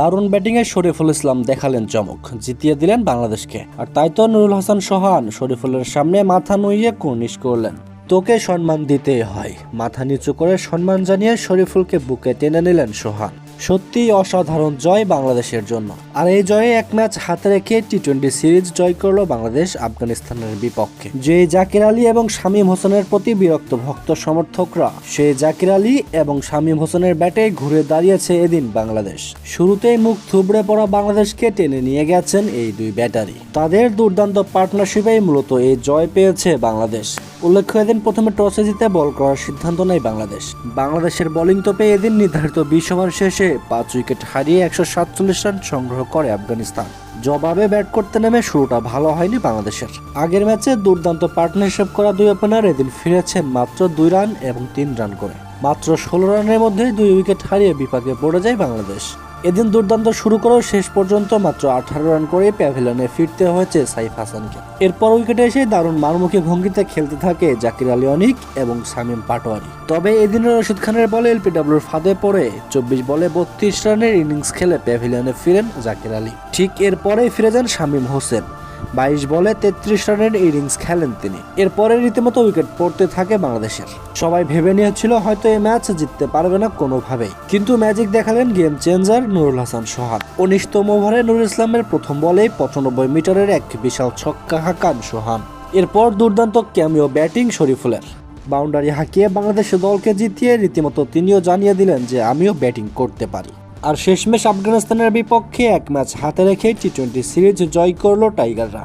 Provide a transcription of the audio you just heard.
দারুণ ব্যাটিংয়ে শরীফুল ইসলাম দেখালেন চমক, জিতিয়ে দিলেন বাংলাদেশকে। আর তাই তো নুরুল হাসান সোহান শরীফুলের সামনে মাথা নুইয়ে কুর্নিশ করলেন। তোকে সম্মান দিতেই হয়। মাথা নিচু করে সম্মান জানিয়ে শরীফুলকে বুকে টেনে নিলেন সোহান। সত্যিই অসাধারণ জয় বাংলাদেশের জন্য। আর এই জয়ে এক ম্যাচ হাতে রেখে টি টোয়েন্টি সিরিজ জয় করল বাংলাদেশ আফগানিস্তানের বিপক্ষে। যে জাকির আলী এবং শামীম হোসেনের প্রতি বিরক্ত ভক্ত সমর্থকরা, সে জাকির আলী এবং শামীম হোসেনের ব্যাটে ঘুরে দাঁড়িয়েছে এদিন বাংলাদেশ। শুরুতেই মুখ থুবড়ে পড়া বাংলাদেশকে টেনে নিয়ে গেছেন এই দুই ব্যাটারি তাদের দুর্দান্ত পার্টনারশিপেই মূলত এই জয় পেয়েছে বাংলাদেশ। উল্লেখ্য, এদিন প্রথমে টসে জিতে বল করার সিদ্ধান্ত নেয় বাংলাদেশ। বাংলাদেশের বোলিং তোপে এদিন নির্ধারিত বিশ ওভার শেষে পাঁচ উইকেট হারিয়ে একশো সাতচল্লিশ রান সংগ্রহ করে আফগানিস্তান। জবাবে ব্যাট করতে নেমে শুরুটা ভালো হয়নি বাংলাদেশের। আগের ম্যাচে দুর্দান্ত পার্টনারশিপ করা দুই ওপেনার এদিন ফিরেছেন মাত্র দুই রান এবং তিন রান করে। মাত্র ষোলো রানের মধ্যে দুই উইকেট হারিয়ে বিপাকে পড়ে যায় বাংলাদেশ। এদিন দুর্দান্ত শুরু করেও শেষ পর্যন্ত মাত্র আঠারো রান করে প্যাভিলনে ফিরতে হয়েছে সাইফ হাসানকে। এরপর উইকেটে এসে দারুণ মারমুখী ভঙ্গিতে খেলতে থাকে জাকির আলী অনিক এবং শামীম পাটোয়ারি। তবে এদিনের রশিদ খানের বলে এলপিডব্লিউর ফাঁদে পড়ে চব্বিশ বলে বত্রিশ রানের ইনিংস খেলে প্যাভিলিয়নে ফিরেন জাকির আলী। ঠিক এরপরেই ফিরে যান শামীম হোসেন। বাইশ বলে তেত্রিশ রানের ইনিংস খেলেন তিনি। এরপরে রীতিমতো উইকেট পড়তে থাকে বাংলাদেশের। সবাই ভেবে নিয়েছিল হয়তো এই ম্যাচ জিততে পারবে না কোনোভাবেই। কিন্তু ম্যাজিক দেখালেন গেম চেঞ্জার নুরুল হাসান সোহান উনিশতম ওভারে নুরুল ইসলামের প্রথম বলেই পঁচানব্বই মিটারের এক বিশাল ছক্কা হাঁকান সোহান। এরপর দুর্দান্ত ক্যামিও ব্যাটিং শরীফুলের। বাউন্ডারি হাঁকিয়ে বাংলাদেশের দলকে জিতিয়ে রীতিমতো তিনিও জানিয়ে দিলেন যে আমিও ব্যাটিং করতে পারি। আর শেষমেশ আফগানিস্তানের বিপক্ষে এক ম্যাচ হাতে রেখে টি টোয়েন্টি সিরিজ জয় করল টাইগাররা।